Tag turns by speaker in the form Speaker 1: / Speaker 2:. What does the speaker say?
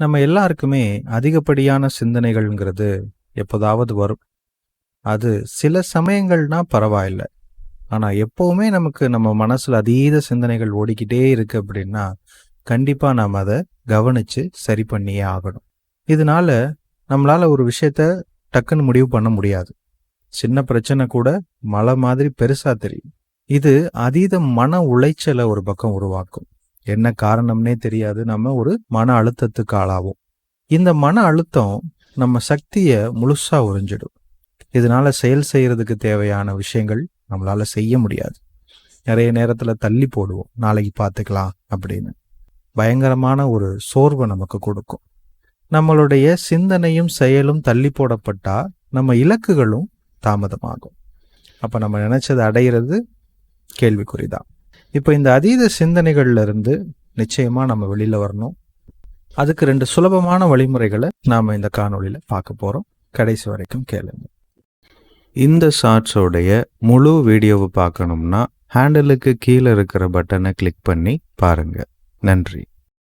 Speaker 1: நம்ம எல்லாருக்குமே அதிகப்படியான சிந்தனைகள்ங்கிறது எப்போதாவது வரும். அது சில சமயங்கள்னா பரவாயில்ல. ஆனால் எப்போவுமே நமக்கு நம்ம மனசில் அதீத சிந்தனைகள் ஓடிக்கிட்டே இருக்கு அப்படின்னா கண்டிப்பாக நாம் அதை கவனிச்சு சரி பண்ணியே ஆகணும். இதனால நம்மளால் ஒரு விஷயத்த டக்குன்னு முடிவு பண்ண முடியாது. சின்ன பிரச்சனை கூட மலை மாதிரி பெருசாக தெரியும். இது அதீத மன உளைச்சலை ஒரு பக்கம் உருவாக்கும். என்ன காரணம்னே தெரியாது. நம்ம ஒரு மன அழுத்தத்துக்கு ஆளாவோம். இந்த மன அழுத்தம் நம்ம சக்தியை முழுசா உறிஞ்சிடும். இதனால செயல் செய்யறதுக்கு தேவையான விஷயங்கள் நம்மளால செய்ய முடியாது. நிறைய நேரத்துல தள்ளி போடுவோம். நாளைக்கு பார்த்துக்கலாம் அப்படின்னு. பயங்கரமான ஒரு சோர்வை நமக்கு கொடுக்கும். நம்மளுடைய சிந்தனையும் செயலும் தள்ளி போடப்பட்டா நம்ம இலக்குகளும் தாமதமாகும். அப்ப நம்ம நினைச்சதை அடையிறது கேள்விக்குறிதான். இப்போ இந்த அதீத சிந்தனைகள்லேருந்து இருந்து நம்ம வெளியில் வரணும். அதுக்கு ரெண்டு சுலபமான வழிமுறைகளை நாம் இந்த காணொலியில் பார்க்க போகிறோம் கடைசி வரைக்கும் கேளுங்க. இந்த ஷார்ட்ஸோடைய முழு வீடியோவை பார்க்கணும்னா ஹேண்டலுக்கு கீழே இருக்கிற பட்டனை கிளிக் பண்ணி பாருங்கள் நன்றி.